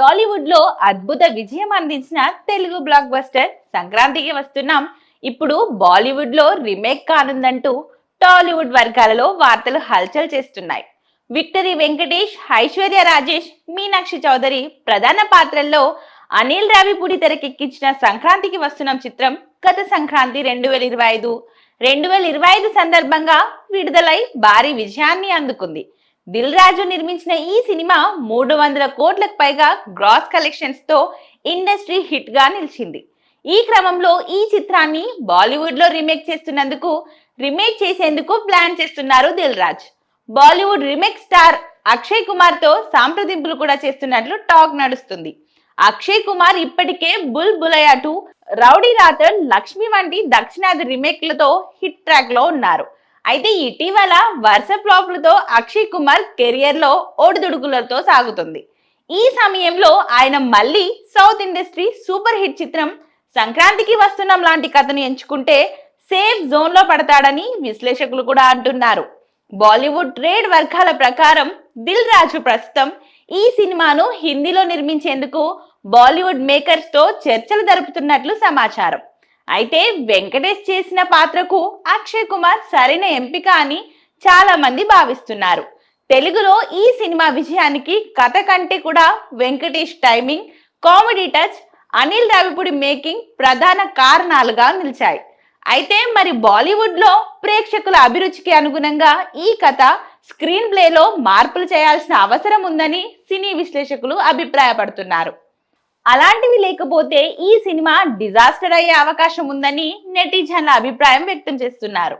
టాలీవుడ్లో అద్భుత విజయం అందించిన తెలుగు బ్లాక్ బస్టర్ సంక్రాంతికి వస్తున్నాం. ఇప్పుడు బాలీవుడ్లో రీమేక్ కానుందంటూ టాలీవుడ్ వర్గాలలో వార్తలు హల్చల్ చేస్తున్నాయి. విక్టరీ వెంకటేష్ ఐశ్వర్య రాజేష్ మీనాక్షి చౌదరి ప్రధాన పాత్రల్లో అనిల్ రావిపూడి తెరకెక్కించిన సంక్రాంతికి వస్తున్నాం చిత్రం గత సంక్రాంతి రెండు వేల ఇరవై ఐదు. రెండు వేల ఇరవై ఐదు సందర్భంగా విడుదలై భారీ విజయాన్ని అందుకుంది. దిల్ రాజు నిర్మించిన ఈ సినిమా మూడు వందల కోట్లకు పైగా గ్రాస్ కలెక్షన్స్తో ఇండస్ట్రీ హిట్గా నిలిచింది. ఈ క్రమంలో ఈ చిత్రాన్ని బాలీవుడ్లో రీమేక్ చేస్తున్నందుకు రీమేక్ చేసేందుకు ప్లాన్ చేస్తున్నారు దిల్ రాజ్ బాలీవుడ్ రీమేక్ స్టార్ అక్షయ్ కుమార్తో సాంప్రదింపులు కూడా చేస్తున్నట్లు టాక్ నడుస్తుంది. అక్షయ్ కుమార్ ఇప్పటికే బుల్ బులయాటు రౌడీ రాథర్ లక్ష్మి వంటి దక్షిణాది రీమేక్లతో హిట్ ట్రాక్లో ఉన్నారు. అయితే ఇటీవల వరుస ఫ్లాప్లతో అక్షయ్ కుమార్ కెరియర్లో ఓడిదుడుకులతో సాగుతుంది. ఈ సమయంలో ఆయన మళ్ళీ సౌత్ ఇండస్ట్రీ సూపర్ హిట్ చిత్రం సంక్రాంతికి వస్తున్నాం లాంటి కథను ఎంచుకుంటే సేఫ్ జోన్లో పడతాడని విశ్లేషకులు కూడా అంటున్నారు. బాలీవుడ్ ట్రేడ్ వర్గాల ప్రకారం దిల్ రాజు ప్రస్తుతం ఈ సినిమాను హిందీలో నిర్మించేందుకు బాలీవుడ్ మేకర్స్తో చర్చలు జరుపుతున్నట్లు సమాచారం. అయితే వెంకటేష్ చేసిన పాత్రకు అక్షయ్ కుమార్ సరైన ఎంపిక అని చాలా మంది భావిస్తున్నారు. తెలుగులో ఈ సినిమా విజయానికి కథ కంటే కూడా Venkatesh timing comedy touch Anil Ravipudi making ప్రధాన కారణాలుగా నిలిచాయి. అయితే మరి బాలీవుడ్లో ప్రేక్షకుల అభిరుచికి అనుగుణంగా ఈ కథ స్క్రీన్ ప్లేలో మార్పులు చేయాల్సిన అవసరం ఉందని సినీ విశ్లేషకులు అభిప్రాయపడుతున్నారు. అలాంటివి లేకపోతే ఈ సినిమా డిజాస్టర్ అయ్యే అవకాశం ఉందని నెటిజన్ల అభిప్రాయం వ్యక్తం చేస్తున్నారు.